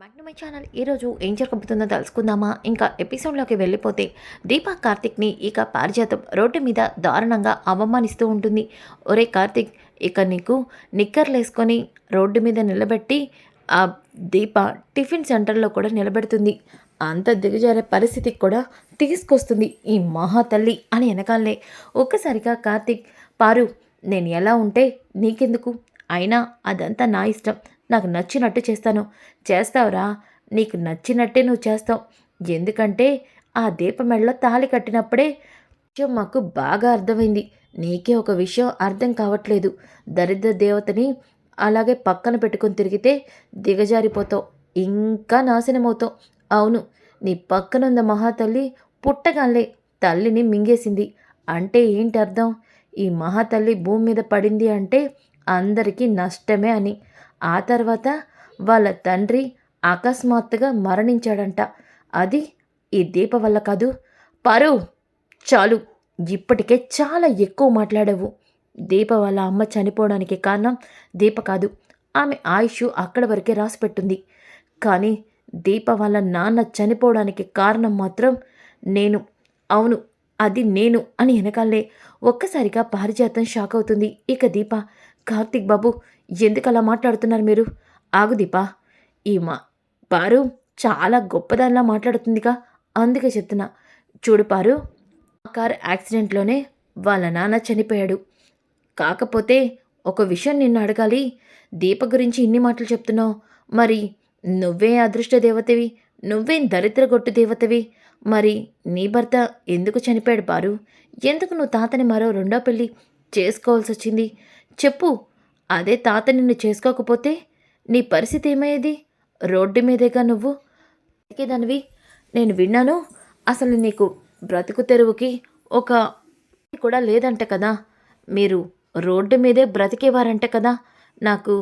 మ్యాగ్నమై channel ఈరోజు ఏం జరగబోతుందో తెలుసుకుందామా? ఇంకా ఎపిసోడ్లోకి వెళ్ళిపోతే దీపా కార్తిక్ని ఇక పారిజాతం రోడ్డు మీద దారుణంగా అవమానిస్తూ ఉంటుంది. ఒరే కార్తిక్ ఇక నీకు నిక్కర్లేసుకొని రోడ్డు మీద నిలబెట్టి ఆ దీప టిఫిన్ సెంటర్లో కూడా నిలబెడుతుంది. అంత దిగజారే పరిస్థితికి కూడా తీసుకొస్తుంది ఈ మహాతల్లి అని వెనకాలే. ఒక్కసారిగా కార్తిక్ పారు నేను ఎలా ఉంటే నీకెందుకు? అయినా అదంతా నా ఇష్టం. నాకు నచ్చినట్టు చేస్తాను. చేస్తావురా. నీకు నచ్చినట్టే నువ్వు చేస్తావు. ఎందుకంటే ఆ దీపమెడలో తాళి కట్టినప్పుడే విషయం మాకు బాగా అర్థమైంది. నీకే ఒక విషయం అర్థం కావట్లేదు. దరిద్ర దేవతని అలాగే పక్కన పెట్టుకొని తిరిగితే దిగజారిపోతావు. ఇంకా నాశనమవుతావు. అవును నీ పక్కనున్న మహాతల్లి పుట్టగాలే తల్లిని మింగేసింది. అంటే ఏంటి అర్థం? ఈ మహాతల్లి భూమి మీద పడింది అంటే అందరికీ నష్టమే అని. ఆ తర్వాత వాళ్ళ తండ్రి అకస్మాత్తుగా మరణించాడంట. అది ఈ దీప వల్ల కాదు. పరు చాలు ఇప్పటికే చాలా ఎక్కువ మాట్లాడావు. దీప వాళ్ళ అమ్మ చనిపోవడానికి కారణం దీప కాదు. ఆమె ఆయుష్ అక్కడ వరకే రాసిపెట్టుంది కానీ దీప వాళ్ళ నాన్న చనిపోవడానికి కారణం మాత్రం నేను. అవును అది నేను అని వెనకాలే ఒక్కసారిగా పారిజాతం షాక్ అవుతుంది. ఇక దీప కార్తిక్ బాబు ఎందుకు అలా మాట్లాడుతున్నారు మీరు? ఆగు దీపా. ఈ మా పారు చాలా గొప్పదానిలా మాట్లాడుతుందిగా అందుకే చెప్తున్నా. చూడు పారు ఆ కార్ యాక్సిడెంట్లోనే వాళ్ళ నాన్న చనిపోయాడు. కాకపోతే ఒక విషయం నిన్ను అడగాలి. దీప గురించి ఇన్ని మాటలు చెప్తున్నావు. మరి నువ్వే అదృష్ట దేవతవి నువ్వేం దరిద్రగొట్టు దేవతవి. మరి నీ భర్త ఎందుకు చనిపోయాడు పారు? ఎందుకు నువ్వు తాతని మరో రెండో పెళ్ళి చేసుకోవాల్సి వచ్చింది చెప్పు. అదే తాత నిన్ను చేసుకోకపోతే నీ పరిస్థితి ఏమయ్యేది? రోడ్డు మీదేగా నువ్వు? దానివి నేను విన్నాను. అసలు నీకు బ్రతుకు తెరువుకి ఒక కూడా లేదంట కదా. మీరు రోడ్డు మీదే బ్రతికేవారంట కదా. నాకు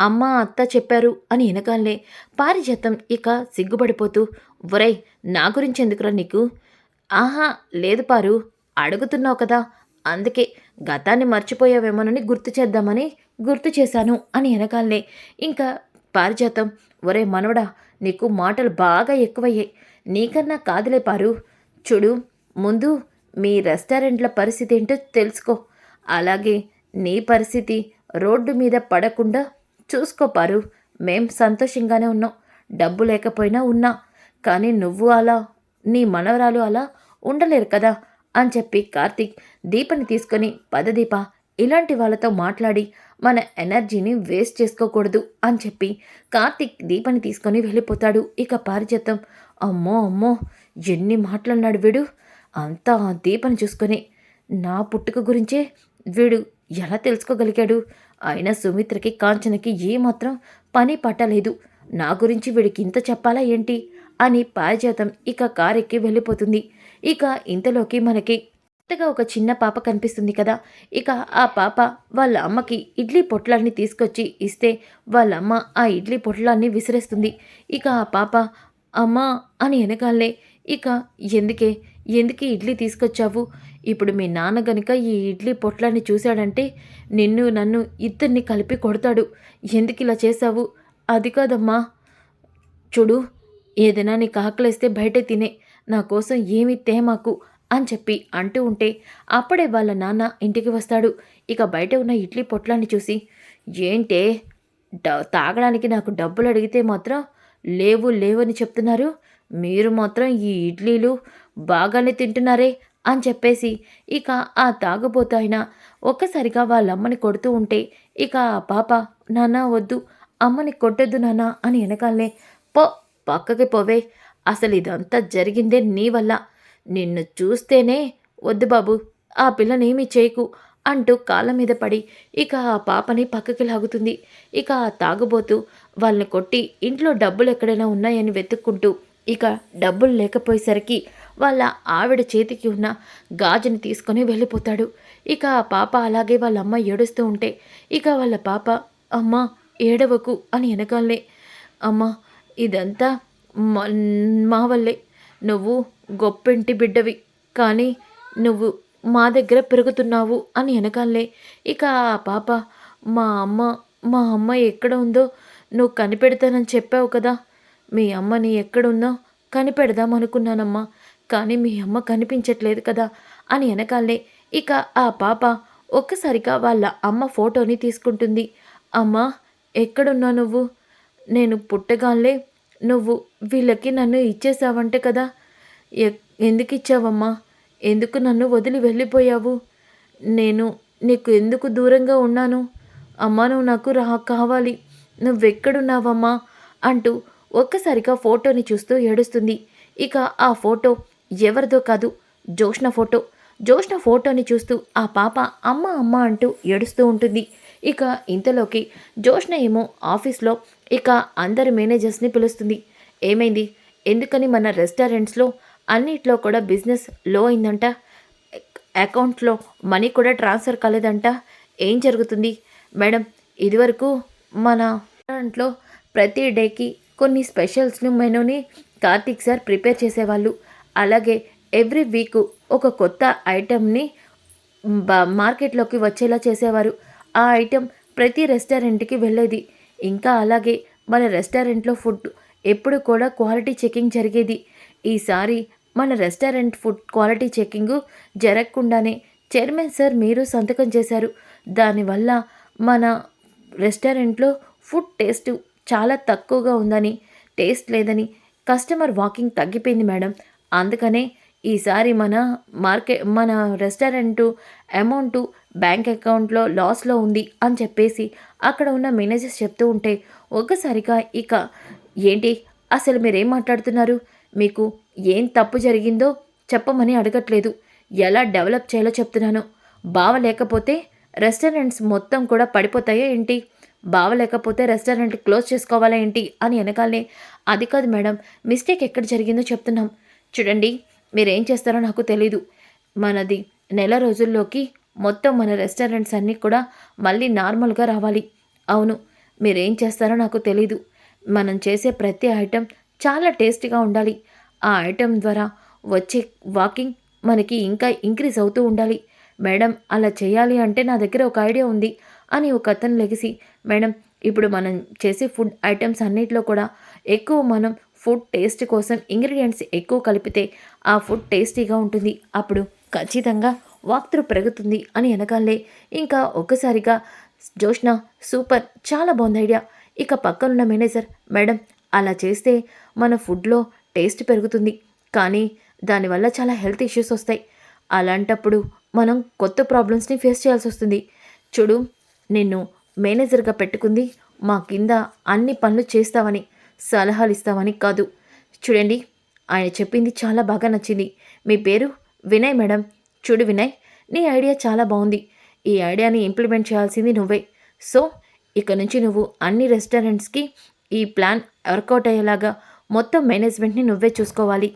అమ్మ అత్త చెప్పారు అని వెనకాలే పారిజాతం ఇక సిగ్గుపడిపోతూ ఒరై నా గురించి ఎందుకురా నీకు? ఆహా లేదు పారు. అడుగుతున్నావు కదా. అందుకే గతాన్ని మర్చిపోయావేమోనని గుర్తు చేద్దామని గుర్తు చేశాను అని వెనకాలనే ఇంకా పారిజాతం ఒరే మనవడా నీకు మాటలు బాగా ఎక్కువయ్యాయి. నీకన్నా కాదులే పారు. చూడు ముందు మీ రెస్టారెంట్ల పరిస్థితి ఏంటో తెలుసుకో. అలాగే నీ పరిస్థితి రోడ్డు మీద పడకుండా చూసుకో పారు. మేం సంతోషంగానే ఉన్నాం. డబ్బు లేకపోయినా ఉన్నా. కానీ నువ్వు అలా నీ మనవరాలు అలా ఉండలేరు కదా. అని చెప్పి కార్తీక్ దీపని తీసుకొని పదదీప ఇలాంటి వాళ్ళతో మాట్లాడి మన ఎనర్జీని వేస్ట్ చేసుకోకూడదు అని చెప్పి కార్తీక్ దీపని తీసుకొని వెళ్ళిపోతాడు. ఇక పారిజాతం అమ్మో అమ్మో ఎన్ని మాట్లాడినాడు వీడు. అంతా ఆ దీపని చూసుకొని నా పుట్టుక గురించే వీడు ఎలా తెలుసుకోగలిగాడు? అయినా సుమిత్రకి కాంచనకి ఏమాత్రం పని పట్టలేదు. నా గురించి వీడికి ఇంత చెప్పాలా ఏంటి? అని పారిజాతం ఇక కారెక్కి వెళ్ళిపోతుంది. ఇక ఇంతలోకి మనకి కొత్తగా ఒక చిన్న పాప కనిపిస్తుంది కదా. ఇక ఆ పాప వాళ్ళ అమ్మకి ఇడ్లీ పొట్లాన్ని తీసుకొచ్చి ఇస్తే వాళ్ళ అమ్మ ఆ ఇడ్లీ పొట్లాన్ని విసిరేస్తుంది. ఇక ఆ పాప అమ్మా అని వెనకాలే ఇక ఎందుకే? ఎందుకు ఇడ్లీ తీసుకొచ్చావు? ఇప్పుడు మీ నాన్న గనుక ఈ ఇడ్లీ పొట్లాన్ని చూశాడంటే నిన్ను నన్ను ఇద్దరిని కలిపి కొడతాడు. ఎందుకు ఇలా చేశావు? అది కాదమ్మా. చూడు ఏదైనా నీకు ఆకలిస్తే బయట తినే. నా కోసం ఏమి తేమాకు అని చెప్పి అంటూ ఉంటే అప్పుడే వాళ్ళ నాన్న ఇంటికి వస్తాడు. ఇక బయట ఉన్న ఇడ్లీ పొట్లాన్ని చూసి ఏంటే తాగడానికి నాకు డబ్బులు అడిగితే మాత్రం లేవు లేవని చెప్తున్నారు. మీరు మాత్రం ఈ ఇడ్లీలు బాగానే తింటున్నారే అని చెప్పేసి ఇక ఆ తాగబోతు ఒక్కసారిగా వాళ్ళమ్మని కొడుతూ ఉంటే ఇక ఆ పాప నాన్న వద్దు అమ్మని కొట్టొద్దు నాన్న అని వెనకాలనే పో పక్కకి పోవే అసలు ఇదంతా జరిగిందే నీ వల్ల. నిన్ను చూస్తేనే వద్దు బాబు ఆ పిల్లనేమి చేయకు అంటూ కాళ్ళ మీద పడి ఇక ఆ పాపని పక్కకి లాగుతుంది. ఇక ఆ తాగుబోతూ వాళ్ళని కొట్టి ఇంట్లో డబ్బులు ఎక్కడైనా ఉన్నాయని వెతుక్కుంటూ ఇక డబ్బులు లేకపోయేసరికి వాళ్ళ ఆవిడ చేతికి ఉన్న గాజుని తీసుకొని వెళ్ళిపోతాడు. ఇక ఆ పాప అలాగే వాళ్ళ అమ్మ ఏడుస్తూ ఉంటే ఇక వాళ్ళ పాప అమ్మ ఏడవకు అని వెనకాలే అమ్మ ఇదంతా మా వల్లే. నువ్వు గొప్పింటి బిడ్డవి. కానీ నువ్వు మా దగ్గర పెరుగుతున్నావు అని వెనకాలే ఇక ఆ పాప మా అమ్మ మా అమ్మ ఎక్కడ ఉందో నువ్వు కనిపెడతానని చెప్పావు కదా. మీ అమ్మని ఎక్కడుందో కనిపెడదాం అనుకున్నానమ్మా. కానీ మీ అమ్మ కనిపించట్లేదు కదా అని వెనకాలే ఇక ఆ పాప ఒక్కసారిగా వాళ్ళ అమ్మ ఫోటోని తీసుకుంటుంది. అమ్మ ఎక్కడున్నా నువ్వు? నేను పుట్టగానే నువ్వు వీళ్ళకి నన్ను ఇచ్చేసావంటే కదా? ఎ- ఎందుకు ఇచ్చావమ్మా? ఎందుకు నన్ను వదిలి వెళ్ళిపోయావు? నేను నీకు ఎందుకు దూరంగా ఉన్నాను? అమ్మా నువ్వు నాకు రా కావాలి. నువ్వెక్కడున్నావమ్మా? అంటూ ఒక్కసారిగా ఫోటోని చూస్తూ ఏడుస్తుంది. ఇక ఆ ఫోటో ఎవరిదో కాదు జోష్ణ ఫోటో. జోష్ణ ఫోటోని చూస్తూ ఆ పాప అమ్మ అమ్మ అంటూ ఏడుస్తూ ఉంటుంది. ఇక ఇంతలోకి జోష్న ఏమో ఆఫీస్లో ఇక అందరి మేనేజర్స్ని పిలుస్తుంది. ఏమైంది? ఎందుకని మన రెస్టారెంట్స్లో అన్నిట్లో కూడా బిజినెస్లో అయిందంట? అకౌంట్లో మనీ కూడా ట్రాన్స్ఫర్ కాలేదంట? ఏం జరుగుతుంది? మేడం ఇదివరకు మన రెస్టారెంట్లో ప్రతి డేకి కొన్ని స్పెషల్స్ను మెనూని కార్తీక్ సార్ ప్రిపేర్ చేసేవాళ్ళు. అలాగే ఎవ్రీ వీక్ ఒక కొత్త ఐటెంని మార్కెట్లోకి వచ్చేలా చేసేవారు. ఆ ఐటెం ప్రతి రెస్టారెంట్కి వెళ్ళేది. ఇంకా అలాగే మన రెస్టారెంట్లో ఫుడ్ ఎప్పుడు కూడా క్వాలిటీ చెకింగ్ జరిగేది. ఈసారి మన రెస్టారెంట్ ఫుడ్ క్వాలిటీ చెకింగ్ జరగకుండానే చైర్మన్ సార్ మీరు సంతకం చేశారు. దానివల్ల మన రెస్టారెంట్లో ఫుడ్ టేస్ట్ చాలా తక్కువగా ఉందని టేస్ట్ లేదని కస్టమర్ వాకింగ్ తగ్గిపోయింది మేడం. అందుకనే ఈసారి మన మార్కెట్ మన రెస్టారెంటు అమౌంట్ బ్యాంక్ అకౌంట్లో లాస్లో ఉంది అని చెప్పేసి అక్కడ ఉన్న మేనేజర్స్ చెప్తూ ఉంటే ఒక్కసారిగా ఇక ఏంటి? అసలు మీరేం మాట్లాడుతున్నారు? మీకు ఏం తప్పు జరిగిందో చెప్పమని అడగట్లేదు. ఎలా డెవలప్ చేయాలో చెప్తున్నాను. బావ లేకపోతే రెస్టారెంట్స్ మొత్తం కూడా పడిపోతాయా ఏంటి? బావ లేకపోతే రెస్టారెంట్ క్లోజ్ చేసుకోవాలా ఏంటి? అని వెనకాలనే అది కాదు మేడం మిస్టేక్ ఎక్కడ జరిగిందో చెప్తున్నాం. చూడండి మీరేం చేస్తారో నాకు తెలీదు. మనది నెల రోజుల్లోకి మొత్తం మన రెస్టారెంట్స్ అన్నీ కూడా మళ్ళీ నార్మల్గా రావాలి. అవును మీరేం చేస్తారో నాకు తెలీదు. మనం చేసే ప్రతి ఐటెం చాలా టేస్టీగా ఉండాలి. ఆ ఐటెం ద్వారా వచ్చే వాకింగ్ మనకి ఇంకా ఇంక్రీజ్ అవుతూ ఉండాలి. మేడం అలా చేయాలి అంటే నా దగ్గర ఒక ఐడియా ఉంది అని ఒక అతను లెగిసి మేడం ఇప్పుడు మనం చేసే ఫుడ్ ఐటమ్స్ అన్నిటిలో కూడా ఎక్కువ మనం ఫుడ్ టేస్ట్ కోసం ఇంగ్రీడియంట్స్ ఎక్కువ కలిపితే ఆ ఫుడ్ టేస్టీగా ఉంటుంది. అప్పుడు ఖచ్చితంగా వాక్తృ పెరుగుతుంది అని వెనకాలే ఇంకా ఒక్కసారిగా జోష్న సూపర్! చాలా బాగుంది ఐడియా! ఇక పక్కనున్న మేనేజర్ మేడం అలా చేస్తే మన ఫుడ్లో టేస్ట్ పెరుగుతుంది. కానీ దానివల్ల చాలా హెల్త్ ఇష్యూస్ వస్తాయి. అలాంటప్పుడు మనం కొత్త ప్రాబ్లమ్స్ని ఫేస్ చేయాల్సి వస్తుంది. చూడు నిన్ను మేనేజర్గా పెట్టుకుంది మా కింద అన్ని పనులు చేస్తావని. సలహాలు ఇస్తామని కాదు. చూడండి ఆయన చెప్పింది చాలా బాగా నచ్చింది. మీ పేరు వినయ్ మేడం. చూడు వినయ్ నీ ఐడియా చాలా బాగుంది. ఈ ఐడియాని ఇంప్లిమెంట్ చేయాల్సింది నువ్వే. సో ఇక నుంచి నువ్వు అన్ని రెస్టారెంట్స్కి ఈ ప్లాన్ వర్కౌట్ అయ్యేలాగా మొత్తం మేనేజ్మెంట్ని నువ్వే చూసుకోవాలి.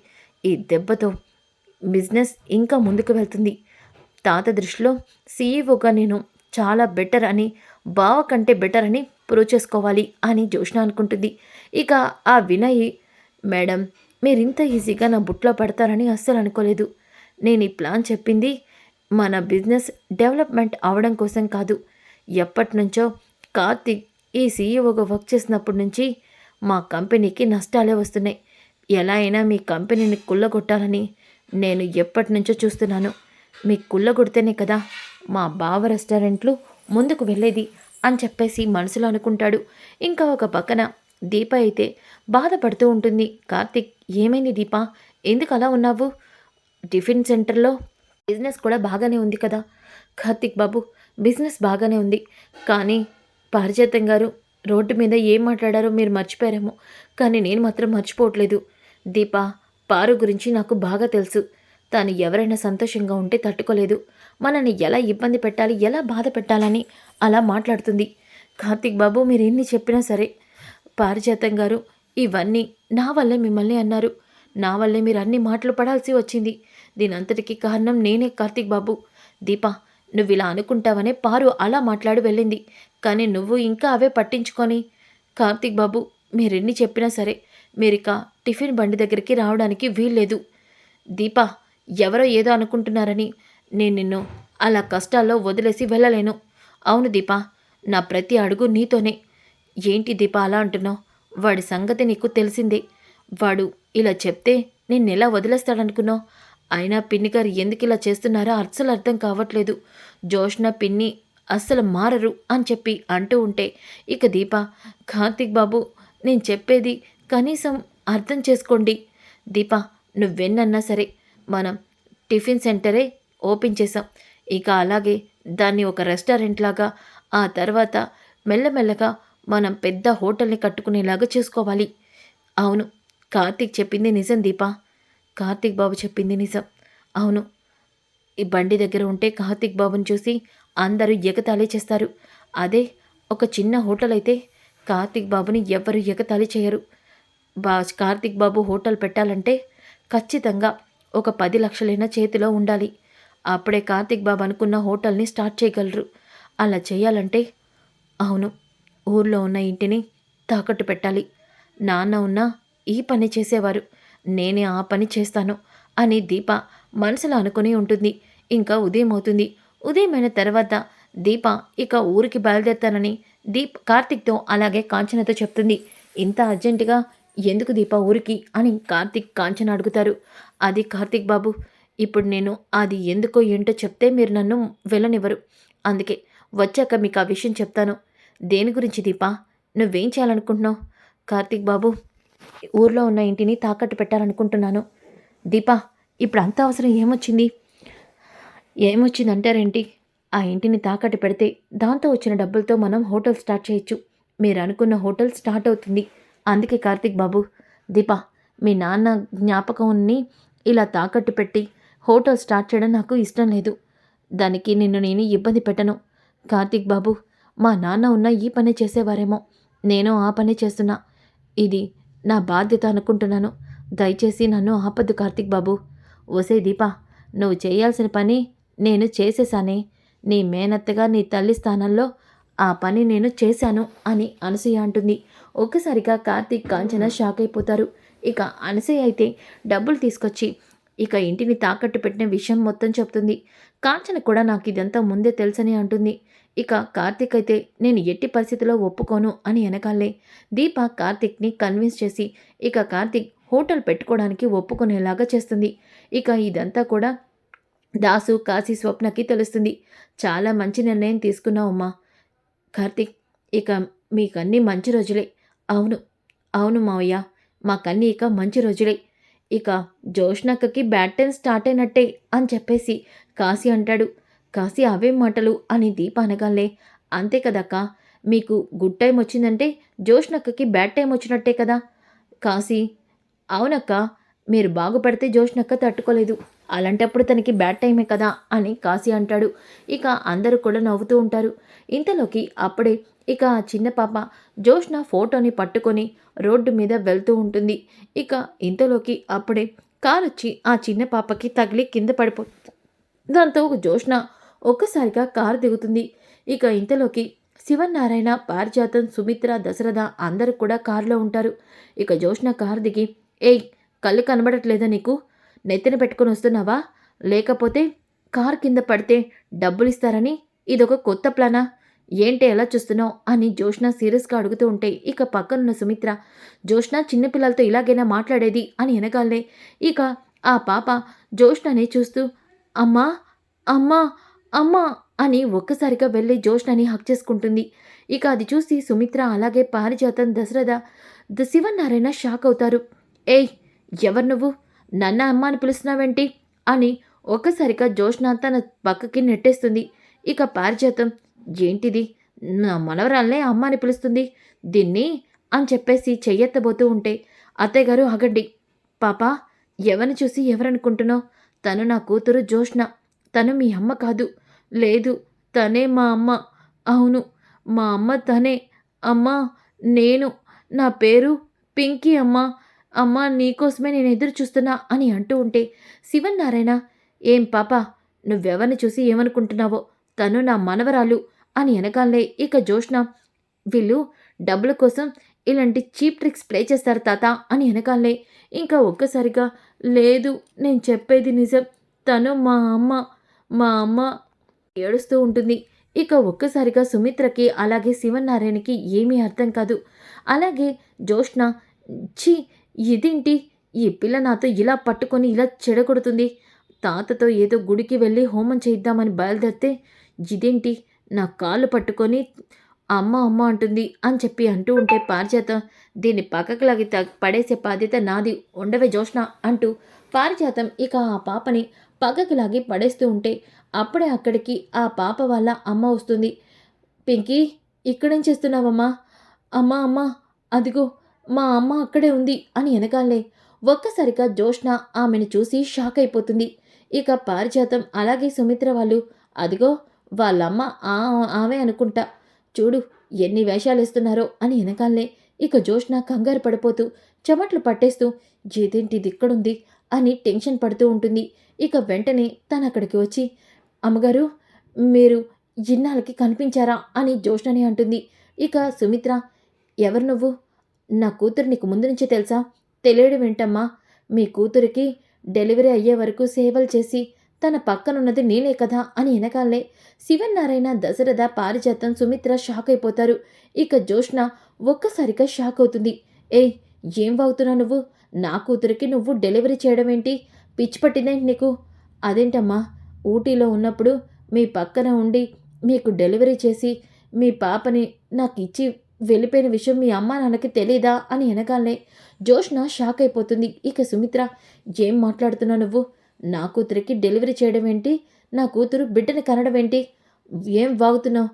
ఈ దెబ్బతో బిజినెస్ ఇంకా ముందుకు వెళ్తుంది. తాత దృష్టిలో సీఈఓగా నేను చాలా బెటర్ అని బావ కంటే బెటర్ అని ప్రూవ్ చేసుకోవాలి అని జోష్న అనుకుంటుంది. ఇక ఆ వినయ్ మేడం మీరు ఇంత ఈజీగా నా బుట్లో పడతారని అస్సలు అనుకోలేదు. నేను ఈ ప్లాన్ చెప్పింది మన బిజినెస్ డెవలప్మెంట్ అవడం కోసం కాదు. ఎప్పటి నుంచో కార్తిక్ ఈ సీఈఓగా వర్క్ చేసినప్పటి నుంచి మా కంపెనీకి నష్టాలే వస్తున్నాయి. ఎలా అయినా మీ కంపెనీని కుళ్ళగొట్టాలని నేను ఎప్పటి నుంచో చూస్తున్నాను. మీ కుళ్ళగొడితేనే కదా మా బావ రెస్టారెంట్లు ముందుకు వెళ్ళేది. అని చెప్పేసి మనసులో అనుకుంటాడు. ఇంకా ఒక పక్కన దీప అయితే బాధపడుతూ ఉంటుంది. కార్తిక్ ఏమైంది దీప? ఎందుకు అలా ఉన్నావు? టిఫిన్ సెంటర్లో బిజినెస్ కూడా బాగానే ఉంది కదా? కార్తిక్ బాబు బిజినెస్ బాగానే ఉంది. కానీ పారిజాతం గారు రోడ్డు మీద ఏం మాట్లాడారో మీరు మర్చిపోయారేమో. కానీ నేను మాత్రం మర్చిపోవట్లేదు. దీప పారు గురించి నాకు బాగా తెలుసు. తాను ఎవరైనా సంతోషంగా ఉంటే తట్టుకోలేదు. మనల్ని ఎలా ఇబ్బంది పెట్టాలి ఎలా బాధ పెట్టాలని అలా మాట్లాడుతుంది. కార్తిక్ బాబు మీరెన్ని చెప్పినా సరే పారిజాతం గారు ఇవన్నీ నా వల్లే మిమ్మల్ని అన్నారు. నా వల్లే మీరు అన్ని మాటలు పడాల్సి వచ్చింది. దీనంతటికీ కారణం నేనే కార్తిక్ బాబు. దీపా నువ్వు ఇలా అనుకుంటావనే పారు అలా మాట్లాడి వెళ్ళింది. కానీ నువ్వు ఇంకా అవే పట్టించుకొని. కార్తిక్ బాబు మీరెన్ని చెప్పినా సరే మీరిక టిఫిన్ బండి దగ్గరికి రావడానికి వీల్లేదు. దీప ఎవరో ఏదో అనుకుంటున్నారని నేను నిన్ను అలా కష్టాల్లో వదిలేసి వెళ్ళలేను. అవును దీప నా ప్రతి అడుగు నీతోనే. ఏంటి దీప అలా అంటున్నావు? వాడి సంగతి నీకు తెలిసిందే. వాడు ఇలా చెప్తే నేను ఎలా వదిలేస్తాడనుకున్నావు? అయినా పిన్ని గారు ఎందుకు ఇలా చేస్తున్నారో అస్సలు అర్థం కావట్లేదు. జోష్న పిన్ని అస్సలు మారరు అని చెప్పి అంటూ ఉంటే ఇక దీప కార్తీక్ బాబు నేను చెప్పేది కనీసం అర్థం చేసుకోండి. దీప నువ్వెన్నన్నా సరే మనం టిఫిన్ సెంటరే ఓపెన్ చేసాం ఇక అలాగే దాన్ని ఒక రెస్టారెంట్ లాగా ఆ తర్వాత మెల్లమెల్లగా మనం పెద్ద హోటల్ని కట్టుకునేలాగా చూసుకోవాలి. అవును కార్తీక్ చెప్పింది నిజం దీపా. కార్తీక్ బాబు చెప్పింది నిజం. అవును ఈ బండి దగ్గర ఉంటే కార్తీక్ బాబుని చూసి అందరూ ఎగతాళి చేస్తారు. అదే ఒక చిన్న హోటల్ అయితే కార్తీక్ బాబుని ఎవ్వరు ఎగతాళి చేయరు. బా కార్తీక్ బాబు హోటల్ పెట్టాలంటే ఖచ్చితంగా ఒక పది లక్షలైన చేతిలో ఉండాలి. అప్పుడే కార్తీక్ బాబు అనుకున్న హోటల్ని స్టార్ట్ చేయగలరు. అలా చేయాలంటే అవును ఊర్లో ఉన్న ఇంటిని తాకట్టు పెట్టాలి. నాన్న ఉన్న ఈ పని చేసేవారు. నేనే ఆ పని చేస్తాను అని దీప మనసులో అనుకుని ఉంటుంది. ఇంకా ఉదయం అవుతుంది. ఉదయమైన తర్వాత దీప ఇక ఊరికి బయలుదేరుతానని దీప్ కార్తిక్తో అలాగే కాంచనతో చెప్తుంది. ఇంత అర్జెంటుగా ఎందుకు దీప ఊరికి అని కార్తిక్ కాంచన అడుగుతారు. అది కార్తిక్ బాబు ఇప్పుడు నేను అది ఎందుకో ఏంటో చెప్తే మీరు నన్ను వెళ్ళనివ్వరు. అందుకే వచ్చాక మీకు ఆ విషయం చెప్తాను. దేని గురించి దీపా? నువ్వేం చేయాలనుకుంటున్నావు? కార్తీక్ బాబు ఊర్లో ఉన్న ఇంటిని తాకట్టు పెట్టాలనుకుంటున్నాను. దీపా ఇప్పుడు అంత అవసరం ఏమొచ్చింది? ఏమొచ్చింది అంటారేంటి ఆ ఇంటిని తాకట్టు పెడితే దాంతో వచ్చిన డబ్బులతో మనం హోటల్ స్టార్ట్ చేయొచ్చు. మీరు అనుకున్న హోటల్ స్టార్ట్ అవుతుంది. అందుకే కార్తీక్ బాబు దీపా మీ నాన్న జ్ఞాపకాన్ని ఇలా తాకట్టు పెట్టి హోటల్ స్టార్ట్ చేయడం నాకు ఇష్టం లేదు. దానికి నిన్ను నేను ఇబ్బంది పెట్టను. కార్తిక్ బాబు మా నాన్న ఉన్న ఈ పని చేసేవారేమో. నేను ఆ పని చేస్తున్నా. ఇది నా బాధ్యత అనుకుంటున్నాను. దయచేసి నన్ను ఆపద్దు కార్తిక్ బాబు. ఓసే దీపా నువ్వు చేయాల్సిన పని నేను చేసేసానే. నీ మేనత్తగా నీ తల్లి స్థానంలో ఆ పని నేను చేశాను అని అనసూయ అంటుంది. ఒక్కసారిగా కార్తీక్ కాంచన షాక్ అయిపోతారు. ఇక అనసూయ అయితే డబ్బులు తీసుకొచ్చి ఇక ఇంటిని తాకట్టు పెట్టిన విషయం మొత్తం చెప్తుంది. కాంచన కూడా నాకు ఇదంతా ముందే తెలుసని అంటుంది. ఇక కార్తిక్ అయితే నేను ఎట్టి పరిస్థితిలో ఒప్పుకోను అని వెనకాలే. దీప కార్తీక్ని కన్విన్స్ చేసి ఇక కార్తీక్ హోటల్ పెట్టుకోవడానికి ఒప్పుకునేలాగా చేస్తుంది. ఇక ఇదంతా కూడా దాసు కాశీ స్వప్నకి తెలుస్తుంది. చాలా మంచి నిర్ణయం తీసుకున్నావమ్మా కార్తిక్ ఇక మీకన్నీ మంచి రోజులే. అవును అవును మావయ్య. మాకన్నీ ఇక మంచి రోజులే. ఇక జోష్నక్కకి బ్యాడ్ టైం స్టార్ట్ అయినట్టే అని చెప్పేసి కాశీ అంటాడు. కాశీ అవే మాటలు అని దీప అనగాలే. అంతే కదక్క మీకు గుడ్ టైం వచ్చిందంటే జోష్నక్కకి బ్యాడ్ టైం వచ్చినట్టే కదా? కాశీ అవునక్క మీరు బాగుపడితే జోష్నక్క తట్టుకోలేదు. అలాంటప్పుడు తనకి బ్యాడ్ టైమే కదా అని కాశీ అంటాడు. ఇక అందరూ కూడా నవ్వుతూ ఉంటారు. ఇంతలోకి అప్పుడే ఇక ఆ చిన్న పాప జోష్న ఫోటోని పట్టుకొని రోడ్డు మీద వెళ్తూ ఉంటుంది. ఇక ఇంతలోకి అప్పుడే కారు వచ్చి ఆ చిన్న పాపకి తగిలి కింద పడిపోతుంది దాంతో జోష్న ఒక్కసారిగా కారు దిగుతుంది. ఇక ఇంతలోకి శివనారాయణ పారిజాతం సుమిత్ర దశరథ అందరూ కూడా కారులో ఉంటారు. ఇక జోష్న కారు దిగి ఏయ్ కళ్ళు కనబడట్లేదా నీకు? నెత్తిన పెట్టుకుని వస్తున్నావా? లేకపోతే కార్ కింద పడితే డబ్బులు ఇస్తారని ఇదొక కొత్త ప్లానా? ఏంటి ఎలా చూస్తున్నావు అని జోష్న సీరియస్గా అడుగుతూ ఉంటే ఇక పక్కనున్న సుమిత్ర జోష్న చిన్నపిల్లలతో ఇలాగైనా మాట్లాడేది? అని వెనగాలే ఇక ఆ పాప జోష్నని చూస్తూ అమ్మా అమ్మా అమ్మా అని ఒక్కసారిగా వెళ్ళి జోష్నని హక్ చేసుకుంటుంది. ఇక అది చూసి సుమిత్ర అలాగే పారిజాతం దశరథ ద శివనారాయణ షాక్ అవుతారు. ఏయ్ ఎవరు నువ్వు? నన్న అమ్మ అని పిలుస్తున్నావేంటి? అని ఒక్కసారిగా జోష్న తన పక్కకి నెట్టేస్తుంది. ఇక పారిజాతం ఏంటిది? నా మనవరాలనే అమ్మ అని పిలుస్తుంది. దీన్ని అని చెప్పేసి చెయ్యెత్తబోతూ ఉంటే అత్తయ్యగారు అగడ్డి. పాప ఎవరిని చూసి ఎవరనుకుంటున్నావు? తను నా కూతురు జోష్న తను మీ అమ్మ కాదు. లేదు తనే మా అమ్మ. అవును మా అమ్మ తనే. అమ్మా నేను నా పేరు పింకీ అమ్మ. అమ్మ నీకోసమే నేను ఎదురు చూస్తున్నా అని అంటూ ఉంటే శివన్నారాయణ ఏం పాప నువ్వెవరిని చూసి ఏమనుకుంటున్నావో? తను నా మనవరాలు. అని అనగానే ఇక జోష్న వీళ్ళు డబ్బుల కోసం ఇలాంటి చీప్ ట్రిక్స్ ప్లే చేస్తారు తాత అని అనగానే ఇంకా ఒక్కసారిగా లేదు నేను చెప్పేది నిజం. తను మా అమ్మ మా అమ్మ ఏడుస్తూ ఉంటుంది. ఇక ఒక్కసారిగా సుమిత్రకి అలాగే శివనారాయణకి ఏమీ అర్థం కాదు. అలాగే జోష్న ఛీ ఇదేంటి? ఈ పిల్ల నాతో ఇలా పట్టుకొని ఇలా చెడగొడుతుంది. తాతతో ఏదో గుడికి వెళ్ళి హోమం చేద్దామని బయలుదేరితే ఇదేంటి? నా కాళ్ళు పట్టుకొని అమ్మ అమ్మ అంటుంది. అని చెప్పి అంటూ ఉంటే పారిజాతం దీన్ని పక్కకు లాగి పడేసే బాధ్యత నాది. ఉండవే జోష్ణ అంటూ పారిజాతం ఇక ఆ పాపని పక్కకు లాగి పడేస్తూ ఉంటే అప్పుడే అక్కడికి ఆ పాప వాళ్ళ అమ్మ వస్తుంది. పింకీ ఇక్కడేం చేస్తున్నావమ్మా? అమ్మా అమ్మ అదిగో మా అమ్మ అక్కడే ఉంది అని వెనకాలే. ఒక్కసారిగా జోష్ణ ఆమెను చూసి షాక్ అయిపోతుంది. ఇక పారిజాతం అలాగే సుమిత్ర వాళ్ళు అదిగో వాళ్ళమ్మ ఆ ఆమె అనుకుంటా. చూడు ఎన్ని వేషాలు ఇస్తున్నారో అని వెనకాలే ఇక జోష్న కంగారు పడిపోతూ చెమట్లు పట్టేస్తూ ఏదేంటి ఇక్కడుంది? అని టెన్షన్ పడుతూ ఉంటుంది. ఇక వెంటనే తను అక్కడికి వచ్చి అమ్మగారు మీరు ఇన్నాళ్ళకి కనిపించారా? అని జోష్నని అంటుంది. ఇక సుమిత్ర ఎవరు నువ్వు? నా కూతురు నీకు ముందు నుంచే తెలుసా? తెలియడం ఏంటమ్మా? మీ కూతురికి డెలివరీ అయ్యే వరకు సేవలు చేసి తన పక్కనున్నది నేనే కదా అని వెనకాలే శివనారాయణ దశరథ పారిజాతం సుమిత్ర షాక్ అయిపోతారు ఇక జోష్ణ ఒక్కసారిగా షాక్ అవుతుంది ఏయ్ ఏం వాగుతున్నా నువ్వు? నా కూతురికి నువ్వు డెలివరీ చేయడం ఏంటి పిచ్చి పట్టిందేంటి నీకు? అదేంటమ్మా? ఊటీలో ఉన్నప్పుడు మీ పక్కన ఉండి మీకు డెలివరీ చేసి మీ పాపని నాకు ఇచ్చి వెళ్ళిపోయిన విషయం మీ అమ్మా నాన్నకి తెలీదా అని వెనకాలనే జోష్న షాక్ అయిపోతుంది ఇక సుమిత్ర ఏం మాట్లాడుతున్నావు నువ్వు? నా కూతురికి డెలివరీ చేయడం ఏంటి? నా కూతురు బిడ్డని కనడం ఏంటి? ఏం వాగుతున్నావు?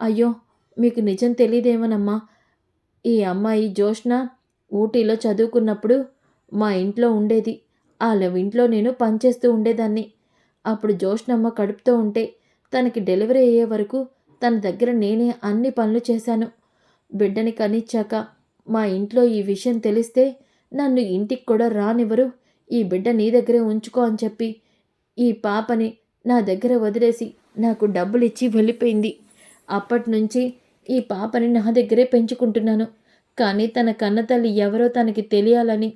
అయ్యో మీకు నిజం తెలియదేమోనమ్మా. ఈ అమ్మాయి జోష్న ఊటీలో చదువుకున్నప్పుడు మా ఇంట్లో ఉండేది. వాళ్ళ ఇంట్లో నేను పనిచేస్తూ ఉండేదాన్ని. అప్పుడు జోష్నమ్మ కడుపుతో ఉంటే తనకి డెలివరీ అయ్యే వరకు తన దగ్గర నేనే అన్ని పనులు చేశాను. బిడ్డని కనిచ్చాక మా ఇంట్లో ఈ విషయం తెలిస్తే నన్ను ఇంటికి కూడా రానివ్వరు. ఈ బిడ్డ నీ దగ్గరే ఉంచుకో అని చెప్పి ఈ పాపని నా దగ్గర వదిలేసి నాకు డబ్బులు ఇచ్చి వెళ్ళిపోయింది. అప్పటి నుంచి ఈ పాపని నా దగ్గరే పెంచుకుంటున్నాను. కానీ తన కన్నతల్లి ఎవరో తనకి తెలియాలని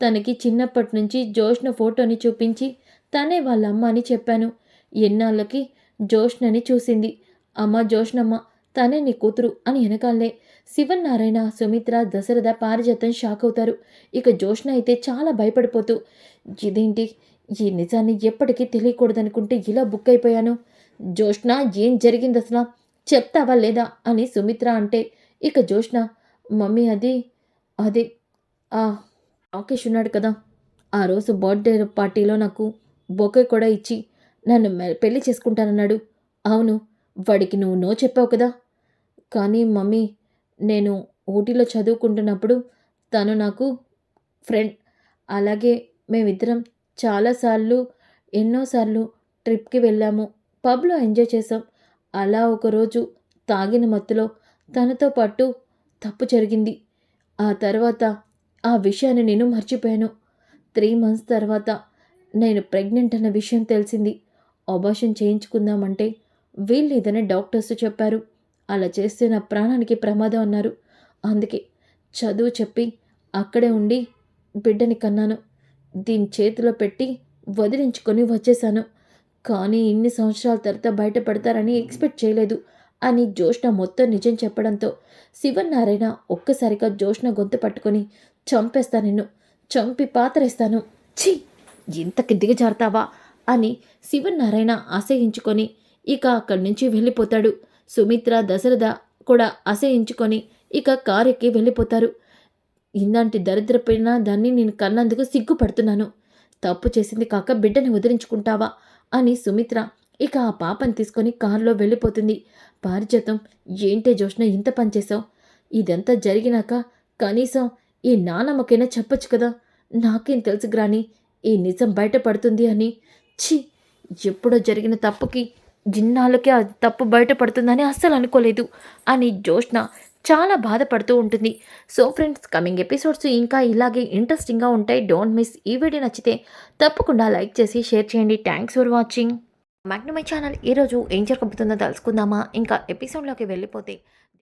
తనకి చిన్నప్పటి నుంచి జోష్న ఫోటోని చూపించి తనే వాళ్ళ అమ్మ అని చెప్పాను. ఎన్నాళ్ళకి జోష్నని చూసింది. అమ్మ జోష్నమ్మ తనే నీ కూతురు అని వెనకాలే శివన్నారాయణ సుమిత్ర దశరథ పారిజాతం షాక్ అవుతారు. ఇక జోష్ణ అయితే చాలా భయపడిపోతూ ఇదేంటి? ఈ నిజాన్ని ఎప్పటికీ తెలియకూడదనుకుంటే ఇలా బుక్ అయిపోయాను. జోష్ణ ఏం జరిగింది అసలు? చెప్తావా లేదా? అని సుమిత్ర అంటే ఇక జోష్ణ మమ్మీ అది అది ఆ రాకేష్ ఉన్నాడు కదా. ఆ రోజు బర్త్డే పార్టీలో నాకు బొకే కూడా ఇచ్చి నన్ను పెళ్ళి చేసుకుంటానన్నాడు. అవును వాడికి నువ్వు నో చెప్పావు కదా. కానీ మమ్మీ నేను ఊటీలో చదువుకుంటున్నప్పుడు తను నాకు ఫ్రెండ్ అలాగే మేమిద్దరం చాలాసార్లు ఎన్నోసార్లు ట్రిప్కి వెళ్ళాము. పబ్లో ఎంజాయ్ చేసాం అలా ఒకరోజు తాగిన మత్తులో తనతో పాటు తప్పు జరిగింది. ఆ తర్వాత ఆ విషయాన్ని నేను మర్చిపోయాను. త్రీ మంత్స్ తర్వాత నేను ప్రెగ్నెంట్ అన్న విషయం తెలిసింది. అబార్షన్ చేయించుకుందామంటే వీల్లేదని డాక్టర్స్ చెప్పారు. అలా చేస్తే నా ప్రాణానికి ప్రమాదం అన్నారు. అందుకే చదువు చెప్పి అక్కడే ఉండి బిడ్డని కన్నాను. దీని చేతిలో పెట్టి వదిలించుకొని వచ్చేశాను. కానీ ఇన్ని సంవత్సరాల తర్వాత బయటపడతారని ఎక్స్పెక్ట్ చేయలేదు అని జోష్ణ మొత్తం నిజం చెప్పడంతో శివనారాయణ ఒక్కసారిగా జోష్ణ గొంతు పట్టుకొని చంపేస్తా నిన్ను చంపి పాతరేస్తాను. ఛీ! ఇంతకి దిగజారుతావా? అని శివనారాయణ ఆశయించుకొని ఇక అక్కడి నుంచి వెళ్ళిపోతాడు. సుమిత్ర దశరథ కూడా అసహించుకొని ఇక కారెక్కి వెళ్ళిపోతారు. ఇలాంటి దరిద్రపోయిన దాన్ని నేను కన్నందుకు సిగ్గుపడుతున్నాను. తప్పు చేసింది కాక బిడ్డని వదిలించుకుంటావా? అని సుమిత్ర ఇక ఆ పాపని తీసుకొని కారులో వెళ్ళిపోతుంది. పారిజాతం ఏంటే జోష్న ఇంత పనిచేశావు ఇదంతా జరిగినాక కనీసం ఈ నానమ్మకైనా చెప్పొచ్చు కదా? నాకేం తెలుసు గ్రాని ఈ నిజం బయటపడుతుంది అని. ఛీ ఎప్పుడో జరిగిన తప్పుకి జిన్నాలకే ఆ తప్పు బయటపడుతుందని అస్సలు అనుకోలేదు. అని జోష్న చాలా బాధపడుతూ ఉంటుంది. సో ఫ్రెండ్స్ కమింగ్ ఎపిసోడ్స్ ఇంకా ఇలాగే ఇంట్రెస్టింగ్గా ఉంటాయి. డోంట్ మిస్ ఈ వీడియో నచ్చితే తప్పకుండా లైక్ చేసి షేర్ చేయండి. Thanks for watching. మ్యాగ్నమై ఛానల్. ఈరోజు ఏం జరగబోతుందో తెలుసుకుందామా? ఇంకా ఎపిసోడ్లోకి వెళ్ళిపోతే